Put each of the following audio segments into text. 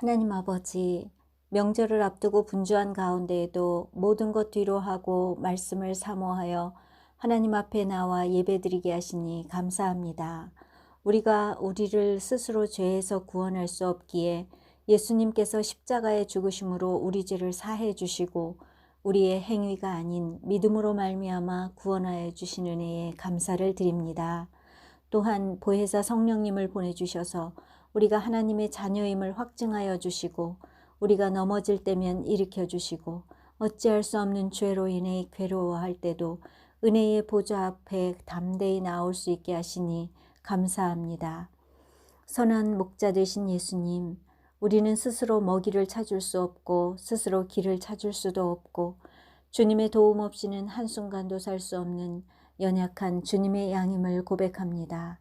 하나님 아버지, 명절을 앞두고 분주한 가운데에도 모든 것 뒤로 하고 말씀을 사모하여 하나님 앞에 나와 예배드리게 하시니 감사합니다. 우리가 우리를 스스로 죄에서 구원할 수 없기에 예수님께서 십자가의 죽으심으로 우리 죄를 사해 주시고 우리의 행위가 아닌 믿음으로 말미암아 구원하여 주신 은혜에 감사를 드립니다. 또한 보혜사 성령님을 보내주셔서 우리가 하나님의 자녀임을 확증하여 주시고 우리가 넘어질 때면 일으켜 주시고 어찌할 수 없는 죄로 인해 괴로워할 때도 은혜의 보좌 앞에 담대히 나올 수 있게 하시니 감사합니다. 선한 목자 되신 예수님, 우리는 스스로 먹이를 찾을 수 없고 스스로 길을 찾을 수도 없고 주님의 도움 없이는 한순간도 살 수 없는 연약한 주님의 양임을 고백합니다.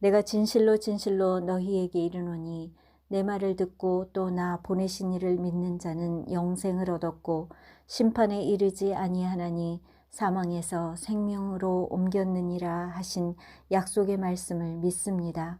내가 진실로 진실로 너희에게 이르노니 내 말을 듣고 또 나 보내신 이를 믿는 자는 영생을 얻었고 심판에 이르지 아니하나니 사망에서 생명으로 옮겼느니라 하신 약속의 말씀을 믿습니다.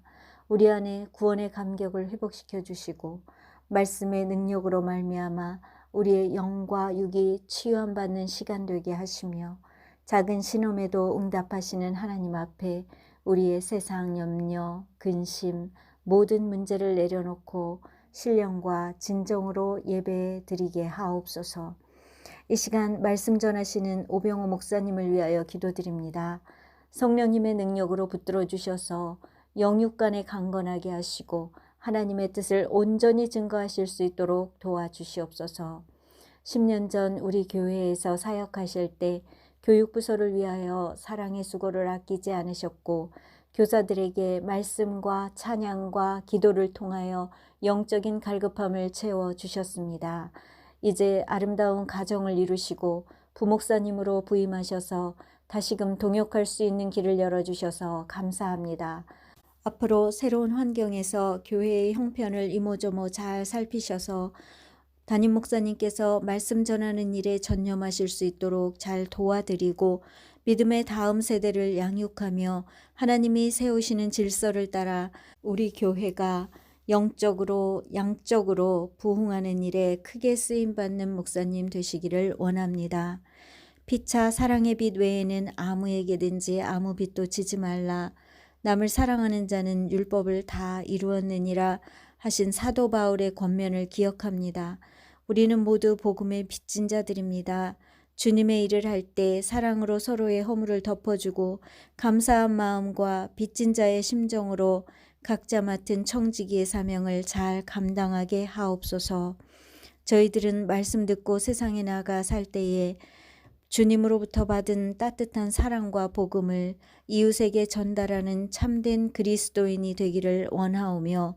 우리 안에 구원의 감격을 회복시켜 주시고 말씀의 능력으로 말미암아 우리의 영과 육이 치유함받는 시간 되게 하시며 작은 신음에도 응답하시는 하나님 앞에 우리의 세상 염려, 근심, 모든 문제를 내려놓고 신령과 진정으로 예배 드리게 하옵소서. 이 시간 말씀 전하시는 오병호 목사님을 위하여 기도드립니다. 성령님의 능력으로 붙들어 주셔서 영육간에 강건하게 하시고 하나님의 뜻을 온전히 증거하실 수 있도록 도와주시옵소서. 10년 전 우리 교회에서 사역하실 때 교육부서를 위하여 사랑의 수고를 아끼지 않으셨고 교사들에게 말씀과 찬양과 기도를 통하여 영적인 갈급함을 채워 주셨습니다. 이제 아름다운 가정을 이루시고 부목사님으로 부임하셔서 다시금 동역할 수 있는 길을 열어주셔서 감사합니다. 앞으로 새로운 환경에서 교회의 형편을 이모저모 잘 살피셔서 담임 목사님께서 말씀 전하는 일에 전념하실 수 있도록 잘 도와드리고 믿음의 다음 세대를 양육하며 하나님이 세우시는 질서를 따라 우리 교회가 영적으로 양적으로 부흥하는 일에 크게 쓰임 받는 목사님 되시기를 원합니다. 피차 사랑의 빛 외에는 아무에게든지 아무 빛도 지지 말라. 남을 사랑하는 자는 율법을 다 이루었느니라 하신 사도 바울의 권면을 기억합니다. 우리는 모두 복음의 빚진 자들입니다. 주님의 일을 할 때 사랑으로 서로의 허물을 덮어주고 감사한 마음과 빚진 자의 심정으로 각자 맡은 청지기의 사명을 잘 감당하게 하옵소서. 저희들은 말씀 듣고 세상에 나가 살 때에 주님으로부터 받은 따뜻한 사랑과 복음을 이웃에게 전달하는 참된 그리스도인이 되기를 원하오며